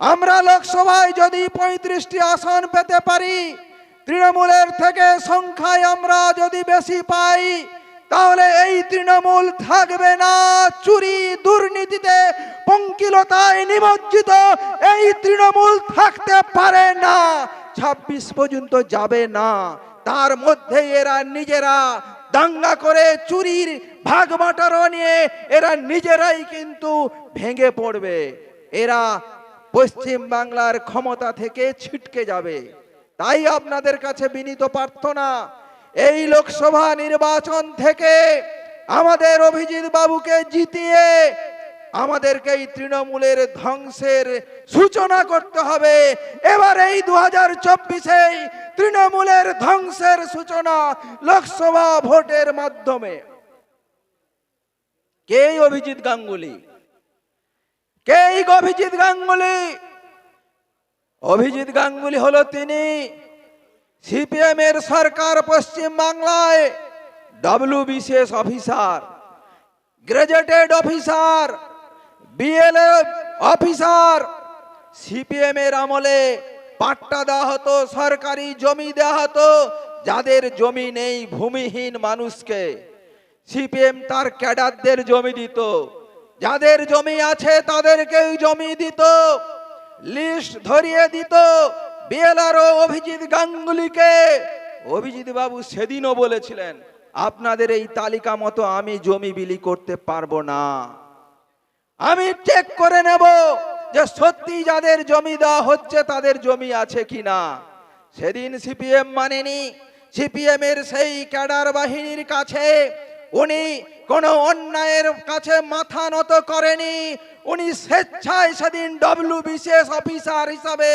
আমরা লোকসভায় যদি পঁয়ত্রিশটি আসন পেতে পারি, তৃণমূলের থেকে সংখ্যায় আমরা যদি বেশি পাই, তাহলে এই তৃণমূল থাকবে না। চুরি দুর্নীতিতে পঙ্কিলতায় নিমজ্জিত এই তৃণমূল থাকতে পারে না। ছাব্বিশ পর্যন্ত যাবে না। তার মধ্যে এরা নিজেরা দাঙ্গা করে চুরির ভাগ বাটারও নিয়ে এরা নিজেরাই কিন্তু ভেঙে পড়বে। এরা পশ্চিম বাংলার ক্ষমতা থেকে ছিটকে যাবে। তাই আপনাদের কাছে বিনীত প্রার্থনা, এই লোকসভা নির্বাচন থেকে আমাদের অভিজিৎ বাবুকে জিতিয়ে আমাদেরকে এই তৃণমূলের ধ্বংসের সূচনা করতে হবে। এবার এই দু হাজার চব্বিশে তৃণমূলের ধ্বংসের সূচনা লোকসভা ভোটের মাধ্যমে। কে অভিজিৎ গাঙ্গুলি? কে এই অভিজিৎ গাঙ্গুলি? অভিজিৎ গাঙ্গুলি হলো তিনি সিপিএম এর সরকার পশ্চিম বাংলায় ডব্লিউ বিশেষ officer graduated officer, BLA officer. CPM এর আমলে পাট্টা দেওয়া হতো, সরকারি জমি দেওয়া হতো, যাদের জমি নেই ভূমিহীন মানুষকে। সিপিএম তার ক্যাডারদের জমি দিত। যাদের জমি আছে তাদেরকেই জমি দিত, লিস্ট ধরিয়ে দিত। বিএলআরও অভিজিৎ গাঙ্গুলিকে, অভিজিৎ বাবু সেদিনও বলেছিলেন, আপনাদের এই তালিকা মতো আমি জমি বিলি করতে পারব না। আমি চেক করে নেব যে সত্যি যাদের জমি দেওয়া হচ্ছে তাদের জমি আছে কিনা। সেদিন সিপিএম মানেনি। সিপিএম এর সেই ক্যাডার বাহিনীর কাছে উনি কোনো অন্যায়ের কাছে মাথা নত করেনি। উনি স্বেচ্ছায় সেদিন ডব্লিউ বিশেষ অফিসার হিসাবে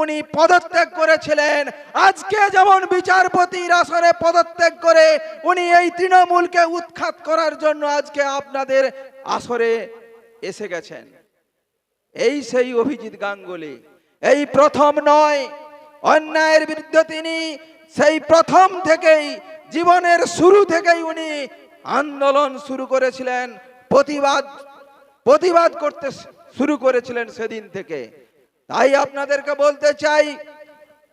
উনি পদত্যাগ করেছিলেন। আজকে যেমন বিচারপতির আসরে পদত্যাগ করে উনি এই তৃণমূলকে উৎখাত করার জন্য আজকে আপনাদের আসরে এসে গেছেন। এই সেই অভিজিৎ গাঙ্গুলি। এই প্রথম নয়, অন্যায়ের বিরুদ্ধে তিনি সেই প্রথম থেকেই, জীবনের শুরু থেকেই উনি আন্দোলন শুরু করেছিলেন, প্রতিবাদ প্রতিবাদ করতে শুরু করেছিলেন সেদিন থেকে। তাই আপনাদেরকে বলতে চাই,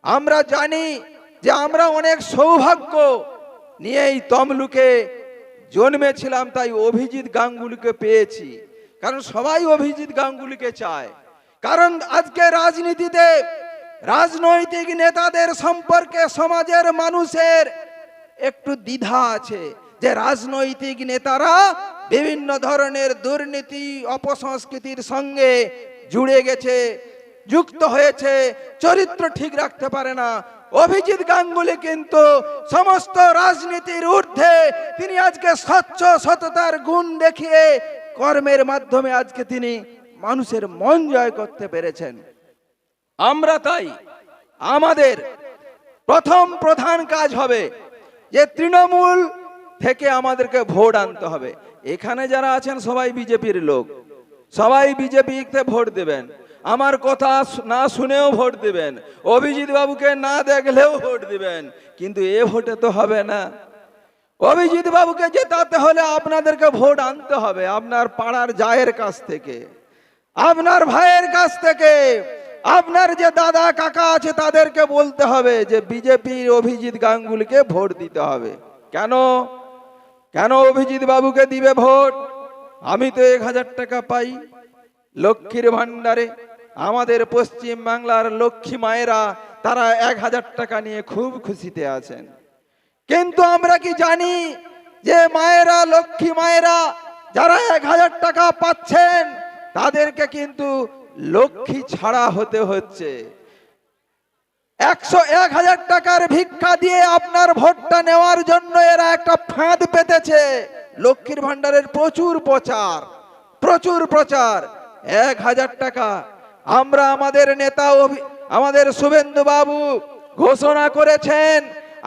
আমরা জানি যে আমরা অনেক সৌভাগ্য নিয়ে এই তমলুকে জন্মেছিলাম, তাই অভিজিৎ গাঙ্গুলিকে পেয়েছি। কারণ সবাই অভিজিৎ গাঙ্গুলিকে চায়। কারণ আজকে রাজনীতিতে রাজনৈতিক নেতাদের সম্পর্কে সমাজের মানুষের একটু দ্বিধা আছে। যে রাজনৈতিক নেতারা বিভিন্ন ধরনের দুর্নীতি, অপসংস্কৃতির সঙ্গে জুড়ে গেছে, যুক্ত হয়েছে, চরিত্র ঠিক রাখতে পারে না। অভিজিৎ গাঙ্গুলি কিন্তু সমস্ত রাজনীতির ঊর্ধ্বে, তিনি আজকে স্বচ্ছ সততার গুণ দেখিয়ে কর্মের মাধ্যমে আজকে তিনি মানুষের মন জয় করতে পেরেছেন। আমরা তাই আমাদের প্রথম প্রধান কাজ হবে যে তৃণমূল থেকে আমাদেরকে ভোট আনতে হবে। এখানে যারা আছেন, সবাই বিজেপির লোক। সবাই বিজেপিতে ভোট দেবেন। আমার কথা না শুনেও ভোট দিবেন। অভিজিৎ বাবুকে না দেখলেও ভোট দিবেন। কিন্তু এ ভোটে তো হবে না। অভিজিৎ বাবুকে জেতাতে হলে আপনাদেরকে ভোট আনতে হবে আপনার পাড়ার জায়ের কাছ থেকে। আপনার ভাইয়ের কাছ থেকে। আপনার যে দাদা কাকা আছে, তাদেরকে বলতে হবে যে, বিজেপির অভিজিৎ গাঙ্গুলিকে ভোট দিতে হবে। কেন? কেন অভিজিৎ বাবুকে দিবে ভোট? আমি তো এক হাজার টাকা পাই। লক্ষ্মীর ভান্ডারে আমাদের পশ্চিম বাংলার লক্ষ্মী মায়েরা তারা এক হাজার টাকা নিয়ে খুব খুশিতে আছেন। কিন্তু আমরা কি জানি যে মায়েরা, লক্ষ্মী মায়েরা যারা এক হাজার টাকা পাচ্ছেন, তাদেরকে কিন্তু লক্ষ্মী ছাড়া হতে হচ্ছে। একশো এক হাজার টাকার ভিক্ষা দিয়ে আপনার ভোটটা নেওয়ার জন্য এরা একটা ফাঁদ পেতেছে। লক্ষ্মীর ভান্ডারের প্রচুর প্রচার প্রচুর প্রচার। এক হাজার টাকা। আমরা আমাদের নেতা আমাদের শুভেন্দু বাবু ঘোষণা করেছেন,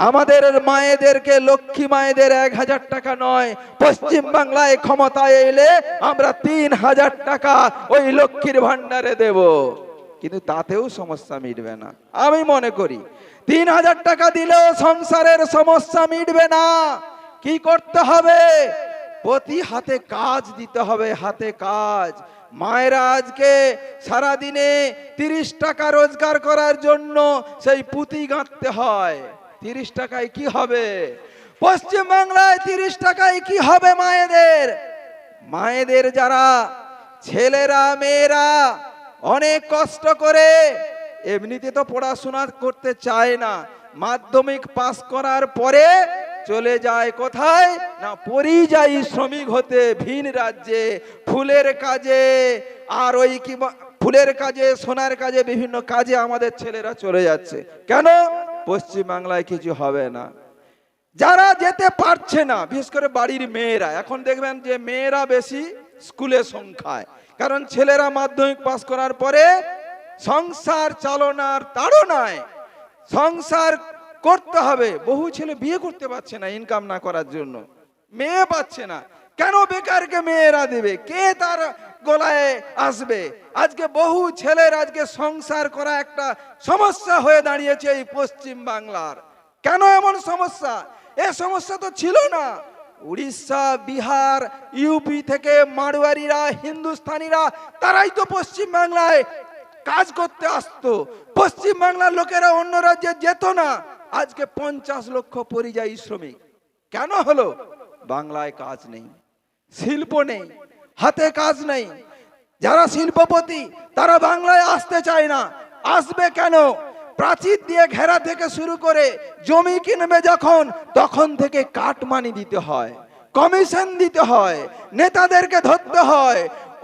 আমাদের মায়েদেরকে লক্ষ্মী মায়েদের এক হাজার টাকা নয়, পশ্চিম বাংলায় ক্ষমতায় এলে আমরা তিন হাজার টাকা ওই লক্ষ্মীর ভান্ডারে দেব। কিন্তু তাতেও সমস্যা মিটবে না। আমি মনে করি, তিন হাজার টাকা দিলেও সংসারের সমস্যা মিটবে না। কি করতে হবে? প্রতি হাতে কাজ দিতে হবে, হাতে কাজ। মায়েরা আজকে সারাদিনে তিরিশ টাকা রোজগার করার জন্য সেই পুঁতি গাঁথতে হয়। তিরিশ টাকায় কি হবে? পশ্চিম বাংলায় তিরিশ টাকায় কি হবে মায়েদের? মায়েদের যারা ছেলেরা, মেয়েরা অনেক কষ্ট করে। এমনিতে তো পড়াশোনা করতে চায় না। মাধ্যমিক পাস করার পরে চলে যায় কোথায়? না, পরিযায়ী শ্রমিক হতে ভিন রাজ্যে, ফুলের কাজে। আর ওই কি ফুলের কাজে, সোনার কাজে বিভিন্ন কাজে আমাদের ছেলেরা চলে যাচ্ছে। কেন? পশ্চিম বাংলায় কিছু হবে না। যারা যেতে পারছে না, বিশেষ করে বাড়ির মেয়েরা, এখন দেখবেন যে মেয়েরা বেশি স্কুলে সংখ্যায়। কারণ ছেলেরা মাধ্যমিক পাস করার পরে সংসার চালনার তাড়নায় সংসার করতে হবে। বহু ছেলে বিয়ে করতে পারছে না ইনকাম না করার জন্য। মেয়ে পাচ্ছে না। কেন বেকারকে মেয়েরা দেবে? কে তার গলায় আসবে? আজকে বহু ছেলের আজকে সংসার করা একটা সমস্যা হয়ে দাঁড়িয়েছে এই পশ্চিম বাংলার। কেন এমন সমস্যা? এ সমস্যা তো ছিল না। উড়িষ্যা, বিহার ইউপি থেকে মারোয়ারিরা হিন্দুস্তানিরা তারাই তো পশ্চিম বাংলায় কাজ করতে আসতো। পশ্চিম বাংলার লোকেরা অন্য রাজ্যে যেত না। আজকে পঞ্চাশ লক্ষ পরিযায়ী শ্রমিক। কেন হলো? বাংলায় কাজ নেই, শিল্প নেই, হাতে কাজ নেই। যারা শিল্পপতি, তারা বাংলায় আসতে চায় না। আসবে কেন? প্রাচীর দিয়ে ঘেরা থেকে শুরু করে জমি কিনবে যখন, তখন থেকে কাটমানি দিতে হয়, কমিশন দিতে হয়, নেতাদেরকে ধরতে হয়।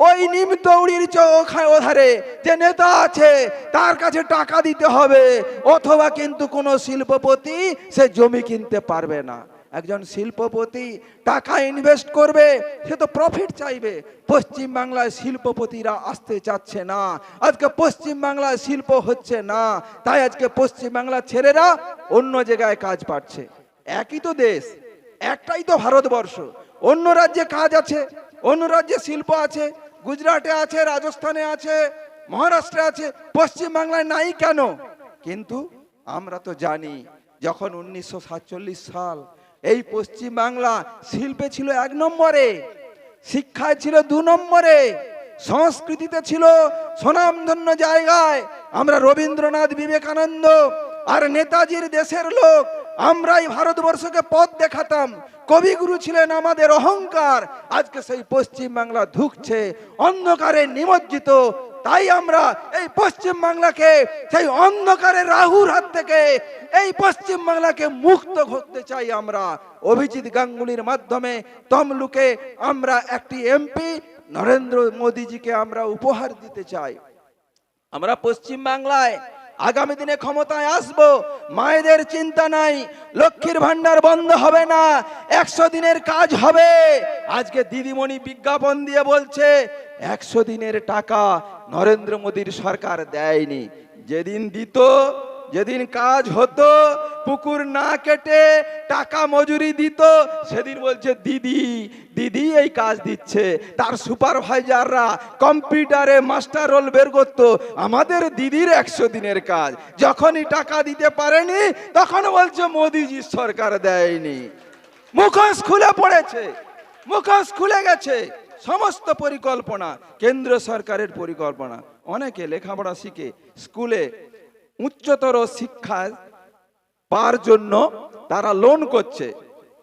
ওই নিম তৌড়ির চোখে ওধারে যে নেতা আছে, তার কাছে টাকা দিতে হবে, অথবা কিন্তু কোনো শিল্পপতি সে জমি কিনতে পারবে না। একজন শিল্পপতি টাকা ইনভেস্ট করবে, সে তো প্রফিট চাইবে। পশ্চিম বাংলায় শিল্পপতিরা আসতে চাচ্ছে না। আজকে পশ্চিম বাংলায় শিল্প হচ্ছে না। তাই আজকে পশ্চিম বাংলার ছেলেরা অন্য জায়গায় কাজ পাচ্ছে। একই তো দেশ, একটাই তো ভারতবর্ষ। অন্য রাজ্যে কাজ আছে, অন্য রাজ্যে শিল্প আছে, গুজরাটে আছে, রাজস্থানে আছে, মহারাষ্ট্রে আছে, পশ্চিম বাংলায় নাই কেন? কিন্তু আমরা তো জানি, যখন উনিশশো সাতচল্লিশ সাল এই পশ্চিম বাংলা শিল্পে ছিল এক নম্বরে, শিক্ষায় ছিল দু নম্বরে, সংস্কৃতিতে ছিল স্বনামধন্য জায়গায়। আমরা রবীন্দ্রনাথ বিবেকানন্দ আর নেতাজির দেশের লোক, আমরাই ভারতবর্ষকে পথ দেখাতাম। কবিগুরু ছিলেন আমাদের অহংকার। আজকে সেই পশ্চিম বাংলা ধুকছে, অন্ধকারে নিমজ্জিত তাই আমরা এই পশ্চিম বাংলাকে, সেই অন্ধকারের রাহুর হাত থেকে এই পশ্চিম বাংলাকে মুক্ত করতে চাই আমরা। অভিজিৎ গাঙ্গুলির মাধ্যমে তমলুকে আমরা একটি এমপি নরেন্দ্র মোদীজিকে আমরা উপহার দিতে চাই। আমরা পশ্চিম বাংলায় আগামী দিনে ক্ষমতায় আসব, মায়েদের চিন্তা নাই, লক্ষ্মীর ভান্ডার বন্ধ হবে না, একশো দিনের কাজ হবে। আজকে দিদিমণি বিজ্ঞাপন দিয়ে বলছে, একশো দিনের টাকা নরেন্দ্র মোদীর সরকার দেয়নি। যেদিন দিত, যেদিন কাজ হতো, পুকুর না কেটে টাকা মজুরি দিত, সেদিন বলছে, দিদি দিদি এই কাজ দিচ্ছে। তার সুপারভাইজাররা কম্পিউটারে মাস্টার রোল বের করতো। আমাদের দিদির একশো দিনের কাজ। যখনই টাকা দিতে পারেনি, তখন বলছে, মোদিজি সরকার দেয়নি। মুখোশ খুলে পড়েছে। মুখোশ খুলে গেছে। সমস্ত পরিকল্পনা, কেন্দ্র সরকারের পরিকল্পনা। অনেকে লেখাপড়া শিখে স্কুলে উচ্চতর শিক্ষা পাওয়ার জন্য তারা লোন করছে।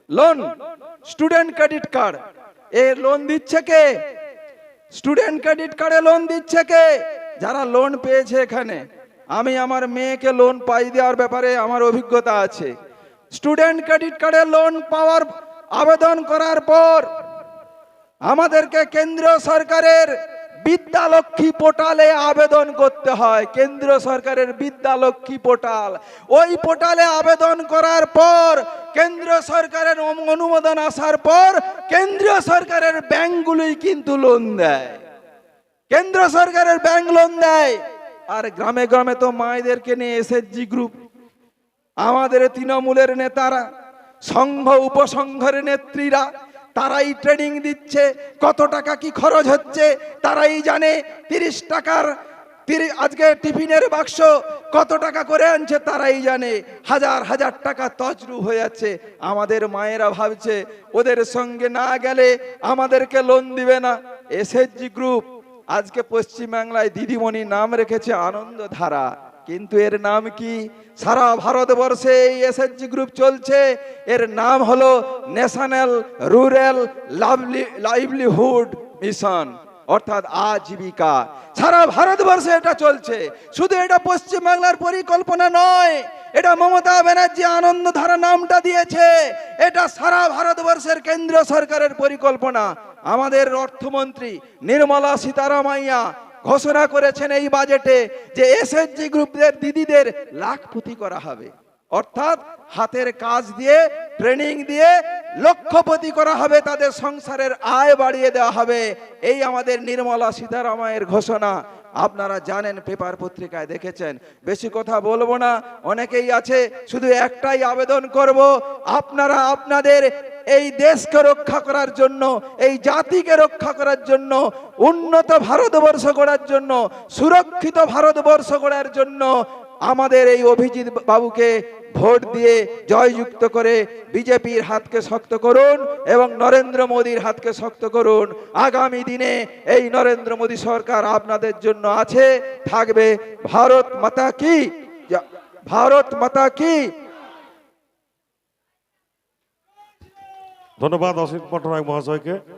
লোন স্টুডেন্ট ক্রেডিট কার্ড এ লোন দিচ্ছে কে? স্টুডেন্ট ক্রেডিট কার্ডে লোন দিচ্ছে কে? যারা লোন পেয়েছে এখানে। আমি আমার মেয়েকে লোন পাই দেওয়ার ব্যাপারে আমার অভিজ্ঞতা আছে। স্টুডেন্ট ক্রেডিট কার্ডে লোন পাওয়ার আবেদন করার পর আমাদেরকে কেন্দ্রীয় সরকারের বিদ্যালক্ষ্মী পোর্টালে আবেদন করতে হয় কেন্দ্র সরকারের বিদ্যালক্ষ্মী পোর্টাল। ওই পোর্টালে আবেদন করার পর কেন্দ্র সরকারের অনুমোদন আসার পর, কেন্দ্রীয় সরকারের ব্যাংকগুলোই কিন্তু লোন দেয়। কেন্দ্র সরকারের ব্যাংক লোন দেয়। আর গ্রামে গ্রামে তো মায়েদেরকে নিয়ে এসএসজি গ্রুপ আমাদের তৃণমূলের নেতারা, সংঘ, উপসংঘের নেত্রীরা তারাই ট্রেনিং দিচ্ছে, কত টাকা কি খরচ হচ্ছে, তারাই জানে, তিরিশ টাকার আজকে টিফিনের বাক্স কত টাকা করে আনছে, তারাই জানে। হাজার হাজার টাকা তজরু হয়ে যাচ্ছে। আমাদের মায়েরা ভাবছে, ওদের সঙ্গে না গেলে আমাদেরকে লোন দিবে না। এসএসজি গ্রুপ আজকে পশ্চিমবাংলায় দিদিমণি নাম রেখেছে আনন্দধারা। কিন্তু এর নাম কি? সারা ভারতবর্ষে এই এসএসজি গ্রুপ চলছে। এর নাম হলো national rural lovely livelihood mission অর্থাৎ আজীবিকা। সারা ভারতবর্ষে এটা চলছে। শুধু এটা পশ্চিমবাংলার পরিকল্পনা নয়, এটা মমতা ব্যানার্জি আনন্দধারা নামটা দিয়েছে। এটা সারা ভারতবর্ষের কেন্দ্র সরকারের পরিকল্পনা। আমাদের অর্থমন্ত্রী নির্মলা সীতারামাইয়া ঘোষণা করেছেন এই বাজেটে যে এসএসজি গ্রুপদের দিদিদের লাখপতি করা হবে। অর্থাৎ হাতের কাজ দিয়ে, ট্রেনিং দিয়ে লক্ষপতি করা হবে, তাদের সংসারের আয় বাড়িয়ে দেওয়া হবে। এই আমাদের নির্মলা সীতারামায়ের ঘোষণা। আপনারা জানেন, পেপার পত্রিকায় দেখেছেন। বেশি কথা বলব না, অনেকেই আছে, শুধু একটাই আবেদন করব, আপনারা আপনাদের এই দেশকে রক্ষা করার জন্য, এই জাতিকে রক্ষা করার জন্য, উন্নত ভারতবর্ষ গড়ার জন্য, সুরক্ষিত ভারতবর্ষ গড়ার জন্য আমাদের এই অভিজিৎ বাবুকে ভোট দিয়ে জয়যুক্ত করে বিজেপির হাতকে শক্ত করুন এবং নরেন্দ্র মোদীর হাতকে শক্ত করুন। আগামী দিনে এই নরেন্দ্র মোদী সরকার আপনাদের জন্য আছে, থাকবে। ভারত মাতা কি? ভারত মাতা কি? ধন্যবাদ অসিত পট্টনায়ক মহাশয়কে।